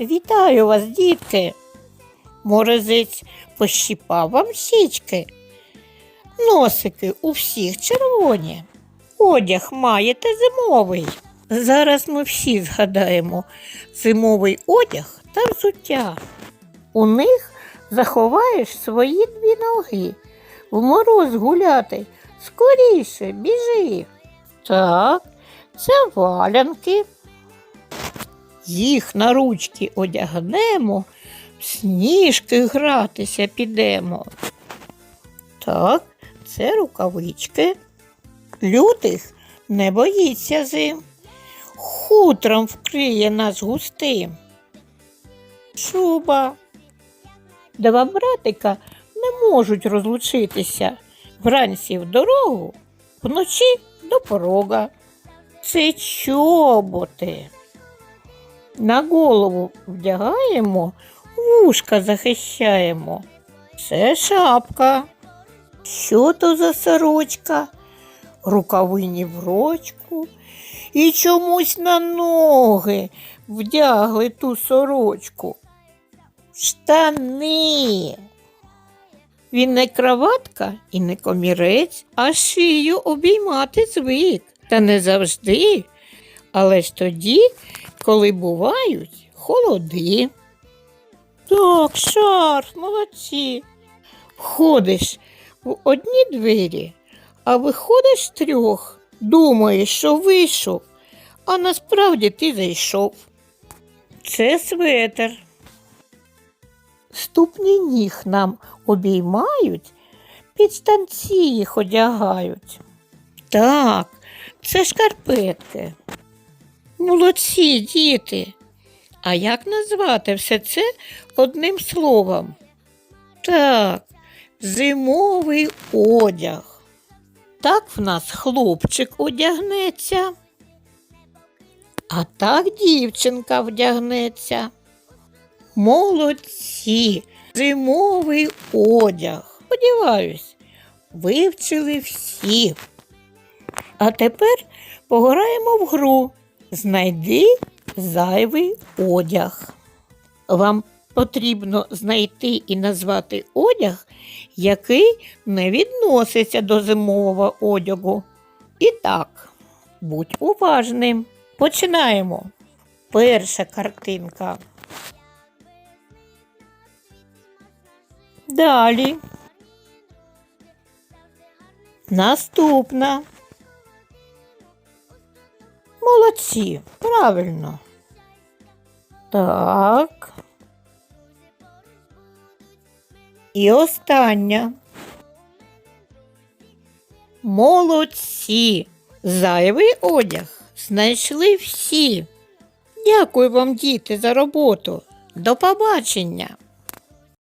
Вітаю вас, дітки. Морозець пощіпав вам щічки. Носики у всіх червоні. Одяг маєте зимовий. Зараз ми всі згадаємо зимовий одяг та взуття. У них заховаєш свої дві ноги. В мороз гуляти скоріше біжи. Так, це валянки. Їх на ручки одягнемо, в сніжки гратися підемо. Так, це рукавички. Лютих не боїться зим. Хутром вкриє нас густим. Шуба. Два братика не можуть розлучитися. Вранці в дорогу, вночі до порога. Це чоботи. На голову вдягаємо, вушка захищаємо. Це шапка. Що то за сорочка? Рукавині в рочку і чомусь на ноги вдягли ту сорочку. Штани. Він не краватка і не комірець, а шию обіймати звик. Та не завжди, але ж тоді, коли бувають холоди. Так, шарф, молодці. Входиш в одні двері, а виходиш трьох, думаєш, що вийшов, а насправді ти зайшов. Це светер. Ступні ніг нам обіймають, під станці їх одягають. Так, це шкарпетки. Молодці, діти. А як назвати все це одним словом? Так, зимовий одяг. Так в нас хлопчик одягнеться, а так дівчинка вдягнеться. Молодці, зимовий одяг. Сподіваюсь, вивчили всі. А тепер пограємо в гру. Знайди зайвий одяг. Вам потрібно знайти і назвати одяг, який не відноситься до зимового одягу. І так, будь уважним. Починаємо. Перша картинка. Далі. Наступна. Молодці, правильно. Так. І остання. Молодці. Зайвий одяг знайшли всі. Дякую вам, діти, за роботу. До побачення.